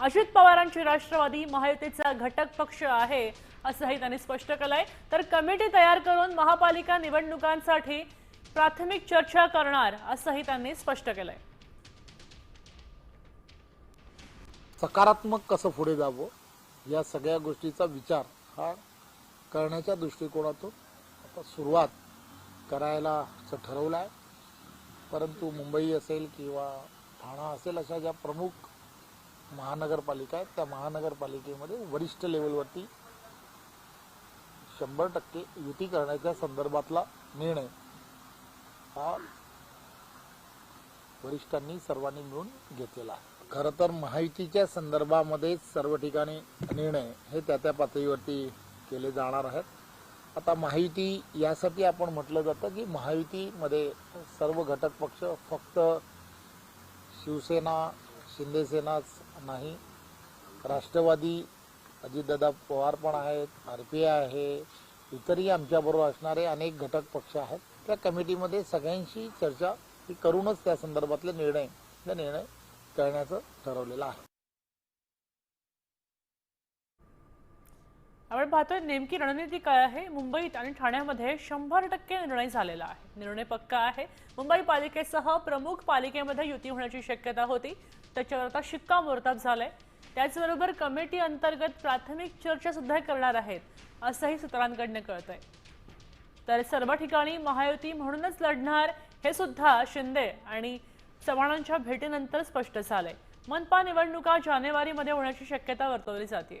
अजित पवारांची राष्ट्रवादी महायुतीचा घटक पक्ष आहे असंही त्यांनी स्पष्ट केलंय. तर कमिटी तयार करून महापालिका निवडणुकांसाठी प्राथमिक चर्चा करणार असंही त्यांनी स्पष्ट केलंय. सकारात्मक कसं पुढे जावं या सगळ्या गोष्टीचा विचार हा करण्याच्या दृष्टिकोनातून आता सुरुवात करायलाचं ठरवलं आहे परंतु मुंबई असेल किंवा ठाणा असेल अशा ज्या प्रमुख महानगरपालिका आहेत. त्या महानगरपालिकेमध्ये वरिष्ठ लेवलवरती शंभर टक्के युती करण्याच्या संदर्भातला निर्णय. हा वरिष्ठांनी सर्वांनी मिळून घेतलेला आहे. खरं तर महायुतीच्या संदर्भामध्ये सर्व ठिकाणी निर्णय हे त्या त्या पातळीवरती केले जाणार आहेत. आता महायुती यासाठी आपण म्हटलं जातं की महायुतीमध्ये सर्व घटक पक्ष फक्त शिवसेना शिंदेसेनाच नाही. राष्ट्रवादी अजितदादा पवार पण आहेत आर पी आय आहे इतरही आमच्याबरोबर असणारे अनेक घटक पक्ष आहेत. त्या कमिटीमध्ये सगळ्यांशी चर्चा ही करूनच त्या संदर्भातले निर्णय निर्णय करण्याचं ठरवलेलं आहे. आपण पाहतोय नेमकी रणनीती काय आहे? मुंबईत आणि ठाण्यामध्ये शंभर टक्के निर्णय झालेला आहे. निर्णय पक्का आहे. मुंबई पालिकेसह प्रमुख पालिकेमध्ये युती होण्याची शक्यता होती. त्याच्यावर आता शिक्कामोर्तब झालंय. त्याचबरोबर कमिटी अंतर्गत प्राथमिक चर्चा सुद्धा करणार आहेत असंही सूत्रांकडनं कळतंय. तर सर्व ठिकाणी महायुती म्हणूनच लढणार हे सुद्धा शिंदे आणि चव्हाणांच्या भेटीनंतर स्पष्ट झालंय. मनपा निवडणुका जानेवारीमध्ये होण्याची शक्यता वर्तवली जाते